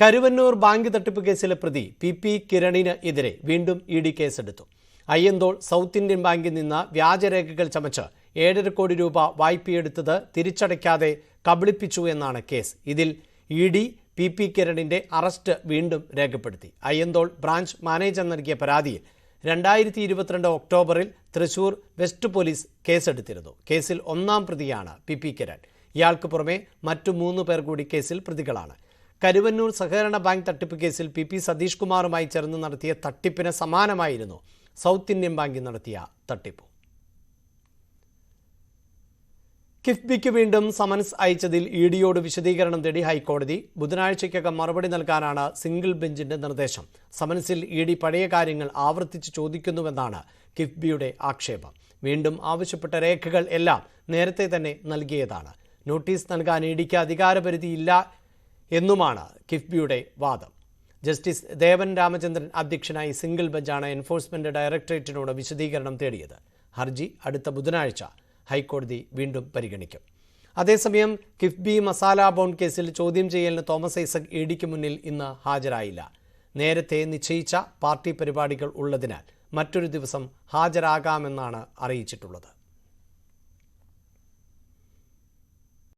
Karuvannur bank തട്ടിപ്പ് കേസിലെ പ്രതി പി പി കിരണിന് എതിരെ വീണ്ടും ഇ ഡി കേസെടുത്തു. അയ്യന്തോൾ സൗത്ത് ഇന്ത്യൻ ബാങ്കിൽ നിന്ന് വ്യാജരേഖകൾ ചമച്ച് ഏഴര കോടി രൂപ വായ്പയെടുത്തത് തിരിച്ചടയ്ക്കാതെ കബളിപ്പിച്ചു എന്നാണ് കേസ്. ഇതിൽ ഇ ഡി പി പി കിരണിന്റെ അറസ്റ്റ് വീണ്ടും രേഖപ്പെടുത്തി. അയ്യന്തോൾ ബ്രാഞ്ച് മാനേജർ നൽകിയ പരാതിയിൽ രണ്ടായിരത്തി ഇരുപത്തിരണ്ട് ഒക്ടോബറിൽ തൃശൂർ വെസ്റ്റ് പോലീസ് കേസെടുത്തിരുന്നു. കേസിൽ ഒന്നാം പ്രതിയാണ് പി പി കിരൺ. ഇയാൾക്ക് പുറമെ മറ്റു മൂന്ന് പേർ കൂടി കേസിൽ പ്രതികളാണ്. കരുവന്നൂർ സഹകരണ ബാങ്ക് തട്ടിപ്പ് കേസിൽ പി പി സതീഷ് കുമാറുമായി ചേർന്ന് നടത്തിയ തട്ടിപ്പിന് സമാനമായിരുന്നു സൗത്ത് ഇന്ത്യൻ ബാങ്കിൽ നടത്തിയ തട്ടിപ്പ്. കിഫ്ബിക്ക് വീണ്ടും സമൻസ് അയച്ചതിൽ ഇ ഡിയോട് വിശദീകരണം തേടി ഹൈക്കോടതി ബുധനാഴ്ചയ്ക്കകം മറുപടി നൽകാനാണ് സിംഗിൾ ബെഞ്ചിന്റെ നിർദ്ദേശം. സമൻസിൽ ഇ ഡി പഴയ കാര്യങ്ങൾ ആവർത്തിച്ച് ചോദിക്കുന്നുവെന്നാണ് കിഫ്ബിയുടെ ആക്ഷേപം. വീണ്ടും ആവശ്യപ്പെട്ട രേഖകൾ എല്ലാം നേരത്തെ തന്നെ നൽകിയതാണ്. നോട്ടീസ് നൽകാൻ ഇ ഡിക്ക് അധികാരപരിധിയില്ല എന്നുമാണ് കിഫ്ബിയുടെ വാദം. ജസ്റ്റിസ് ദേവൻ രാമചന്ദ്രൻ അധ്യക്ഷനായി സിംഗിൾ ബെഞ്ചാണ് എൻഫോഴ്സ്മെന്റ് ഡയറക്ടറേറ്റിനോട് വിശദീകരണം തേടിയത്. ഹർജി അടുത്ത ബുധനാഴ്ച ഹൈക്കോടതി വീണ്ടും പരിഗണിക്കും. അതേസമയം കിഫ്ബി മസാല ബോണ്ട് കേസിൽ ചോദ്യം ചെയ്യലിന് തോമസ് ഐസക് ഇ ഡിക്ക് മുന്നിൽ ഇന്ന് ഹാജരായില്ല. നേരത്തെ നിശ്ചയിച്ച പാർട്ടി പരിപാടികൾ ഉള്ളതിനാൽ മറ്റൊരു ദിവസം ഹാജരാകാമെന്നാണ് അറിയിച്ചിട്ടുള്ളത്.